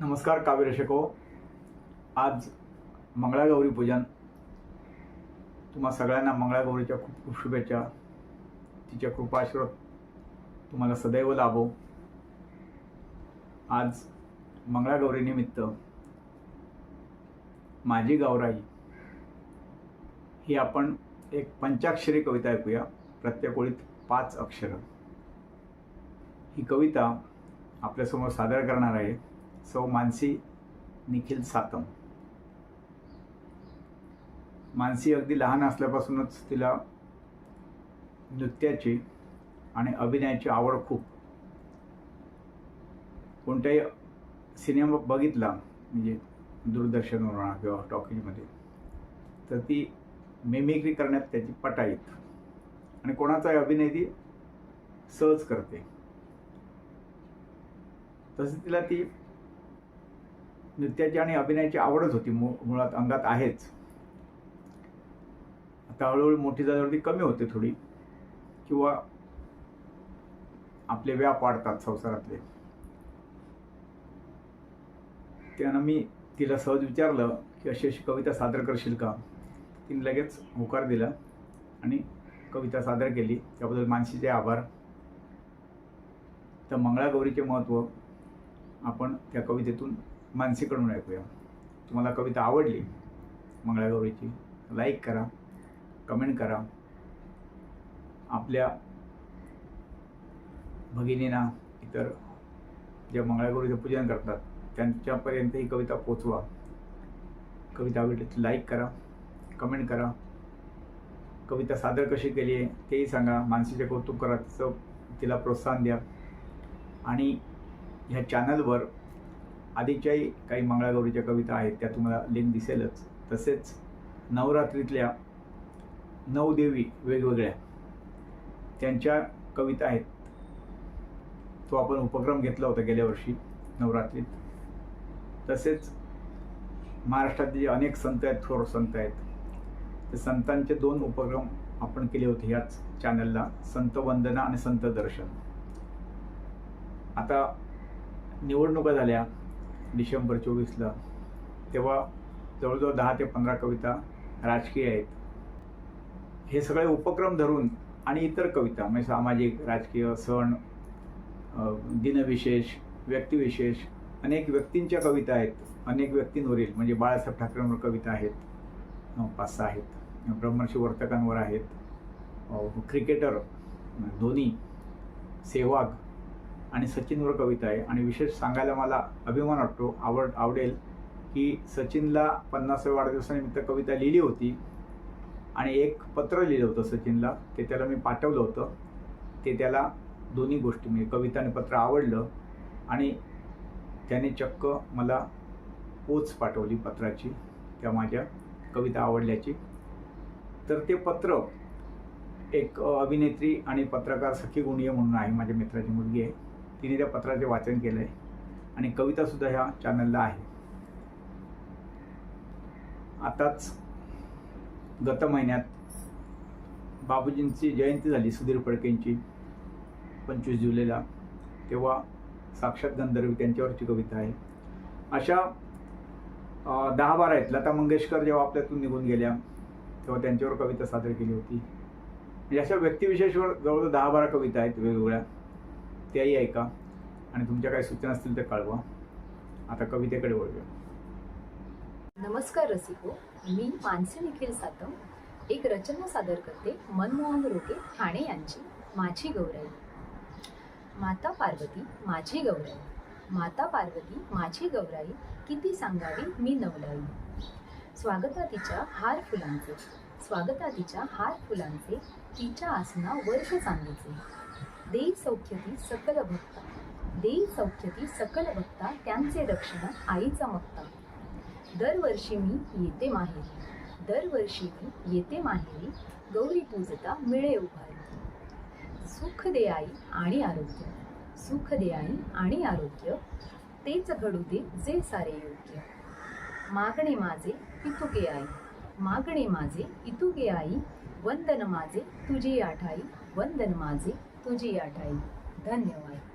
नमस्कार काव्यरक्षको आज मंगळागौरी पूजन. तुम्हा सगळ्यांना मंगळागौरीच्या खूप खूप शुभेच्छा. तिच्या कृपाश्रत तुम्हाला सदैव लाभो. आज मंगळागौरी निमित्त माझी गावराई ही आपण एक पंचाक्षरी कविता ऐकूया. प्रत्येक ओळीत पाच अक्षरं. ही कविता आपल्यासमोर सादर करणार आहे. सौ मानसी निखिल सातम. मानसी अगदी लहान असल्यापासूनच तिला नृत्याची आणि अभिनयाची आवड खूप. कोणत्याही सिनेमा बघितला म्हणजे दूरदर्शनवर म्हणा किंवा टॉकीजमध्ये तर ती मेमिक्री करण्यात त्याची पटाईत आणि कोणाचाही अभिनय ती सहज करते. तसं तिला ती नृत्याची आणि अभिनयाची आवडच होती मु मुळात अंगात आहेच. आता हळूहळू मोठी झाल्यावरती कमी होते थोडी किंवा आपले व्याप वाढतात संसारातले. त्यानं मी तिला सहज विचारलं की अशी अशी कविता सादर करशील का? तिने लगेच होकार दिला आणि कविता सादर केली. त्याबद्दल मानसीचे आभार. तर मंगळागौरीचे महत्त्व आपण त्या कवितेतून मानसीकडून ऐकूया. तुम्हाला कविता आवडली? मंगळागौरीची. लाईक करा. कमेंट करा. आपल्या भगिनींना इतर ज्या मंगळागौरीचं पूजन करतात त्यांच्यापर्यंत ही कविता पोचवा कविता आवडली लाईक करा. कमेंट करा. कविता सादर कशी केली आहे तेही सांगा. मानसीचे कौतुक करा तिचं तिला प्रोत्साहन द्या. आणि ह्या चॅनलवर आधीच्याही काही मंगळागौरीच्या कविता आहेत त्या तुम्हाला लिंक दिसेलच. तसेच नवरात्रीतल्या नऊ देवी वेगवेगळ्या त्यांच्या कविता आहेत. तो आपण उपक्रम घेतला होता गेल्या वर्षी नवरात्रीत. तसेच महाराष्ट्रातले जे अनेक संत आहेत थोर संत आहेत ते संतांचे दोन उपक्रम आपण केले होते ह्याच चॅनलला संत वंदना आणि संत दर्शन. आता निवडणुका झाल्या. डिसेंबर चोवीसला तेव्हा जवळजवळ दहा ते पंधरा कविता राजकीय आहेत. हे सगळे उपक्रम धरून आणि इतर कविता म्हणजे सामाजिक राजकीय सण दिनविशेष व्यक्तिविशेष अनेक व्यक्तींच्या कविता आहेत. अनेक व्यक्तींवरील म्हणजे बाळासाहेब ठाकरेंवर कविता आहेत पाच सहा आहेत. ब्रह्मर्षी वर्तकांवर आहेत. क्रिकेटर धोनी सेहवाग आणि सचिनवर कविता आहे. आणि विशेष सांगायला मला अभिमान वाटतो आवड आवडेल की सचिनला पन्नासाव्या वाढदिवसानिमित्त कविता लिहिली होती. आणि एक पत्र लिहिलं होतं सचिनला ते त्याला मी पाठवलं होतं. ते त्याला दोन्ही गोष्टी म्हणजे कविता आणि पत्र आवडलं. आणि त्याने चक्क मला पोच पाठवली पत्राची त्या माझ्या कविता आवडल्याची. तर ते पत्र एक अभिनेत्री आणि पत्रकार सखी गुणीय म्हणून आहे माझ्या मित्राची मुलगी आहे. तिने त्या पत्राचे वाचन केलं आहे आणि कवितासुद्धा ह्या चॅनलला आहे. आताच गत महिन्यात बाबूजींची जयंती झाली सुधीर फडकेंची पंचवीस जुलैला. तेव्हा साक्षात गंधर्वी त्यांच्यावरची कविता आहे. अशा दहा बारा आहेत. लता मंगेशकर जेव्हा आपल्यातून निघून गेल्या तेव्हा त्यांच्यावर कविता सादर केली होती. म्हणजे अशा व्यक्तिविशेषवर जवळजवळ दहा बारा कविता आहेत वेगवेगळ्या. त्याही ऐका आणि तुमच्या काही सूचना असतील तर कळवा. आता कवितेकडे वळूया. नमस्कार रसिको मी मानसी निखिल सातम एक रचना सादर करते मनमोहन रोके ठाणे यांची माझी गौराई. माता पार्वती माझी गौराई. माता पार्वती माझी गौराई किती सांगावी मी नवलाई. स्वागता तिच्या हार फुलांचे. स्वागता तिच्या हार फुलांचे. तिच्या आसना वर्ष चांदीचे देई सौख्यती सकल भक्ता. देई सौख्यती सकल भक्ता त्यांचे रक्षण आईचा मक्ता. दरवर्षी मी येते माहेरी. दरवर्षी मी येते माहेरी गौरी पूजता मिळे उभारी. सुख दे आई आणि आरोग्य. सुख दे आई आणि आरोग्य. तेच घडू दे जे सारे योग्य. मागणे माझे इतुके आई. मागणे माझे इतुके आई. वंदन माझे तुझी आठाई. वंदन माझे तुझी आठाई धन्यवाद.